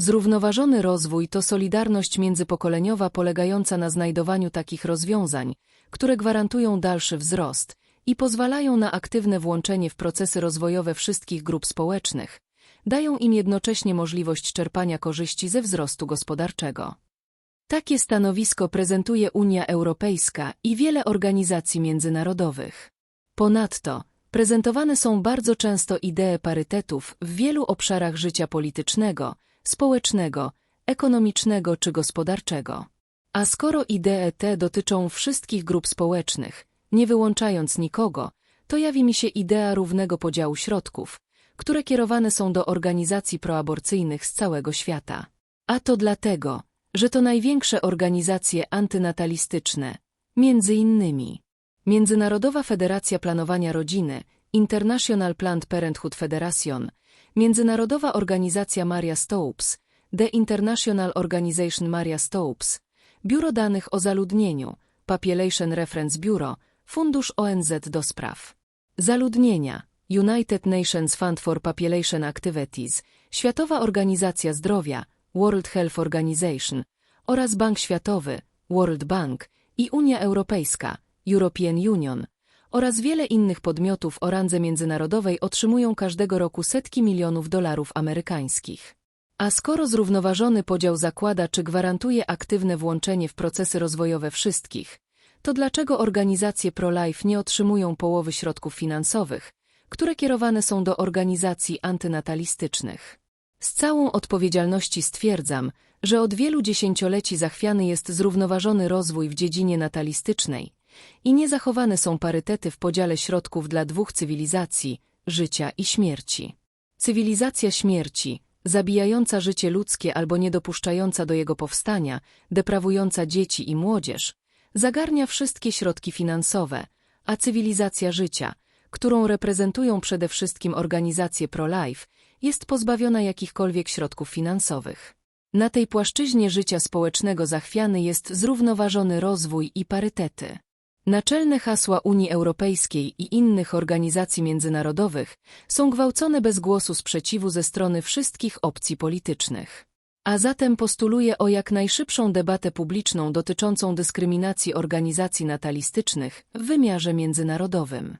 Zrównoważony rozwój to solidarność międzypokoleniowa polegająca na znajdowaniu takich rozwiązań, które gwarantują dalszy wzrost i pozwalają na aktywne włączenie w procesy rozwojowe wszystkich grup społecznych, dają im jednocześnie możliwość czerpania korzyści ze wzrostu gospodarczego. Takie stanowisko prezentuje Unia Europejska i wiele organizacji międzynarodowych. Ponadto, prezentowane są bardzo często idee parytetów w wielu obszarach życia politycznego, społecznego, ekonomicznego czy gospodarczego. A skoro idee te dotyczą wszystkich grup społecznych, nie wyłączając nikogo, to jawi mi się idea równego podziału środków, które kierowane są do organizacji proaborcyjnych z całego świata. A to dlatego, że to największe organizacje antynatalistyczne, między innymi Międzynarodowa Federacja Planowania Rodziny, International Planned Parenthood Federation, Międzynarodowa Organizacja Maria Stopes, The International Organization Maria Stopes, Biuro Danych o Zaludnieniu, Population Reference Bureau, Fundusz ONZ do spraw zaludnienia, United Nations Fund for Population Activities, Światowa Organizacja Zdrowia, World Health Organization oraz Bank Światowy, World Bank i Unia Europejska, European Union oraz wiele innych podmiotów o randze międzynarodowej otrzymują każdego roku setki milionów dolarów amerykańskich. A skoro zrównoważony podział zakłada czy gwarantuje aktywne włączenie w procesy rozwojowe wszystkich, to dlaczego organizacje pro-life nie otrzymują połowy środków finansowych, które kierowane są do organizacji antynatalistycznych? Z całą odpowiedzialności stwierdzam, że od wielu dziesięcioleci zachwiany jest zrównoważony rozwój w dziedzinie natalistycznej i niezachowane są parytety w podziale środków dla dwóch cywilizacji, życia i śmierci. Cywilizacja śmierci, zabijająca życie ludzkie albo niedopuszczająca do jego powstania, deprawująca dzieci i młodzież, zagarnia wszystkie środki finansowe, a cywilizacja życia, którą reprezentują przede wszystkim organizacje pro-life, jest pozbawiona jakichkolwiek środków finansowych. Na tej płaszczyźnie życia społecznego zachwiany jest zrównoważony rozwój i parytety. Naczelne hasła Unii Europejskiej i innych organizacji międzynarodowych są gwałcone bez głosu sprzeciwu ze strony wszystkich opcji politycznych. A zatem postuluje o jak najszybszą debatę publiczną dotyczącą dyskryminacji organizacji natalistycznych w wymiarze międzynarodowym.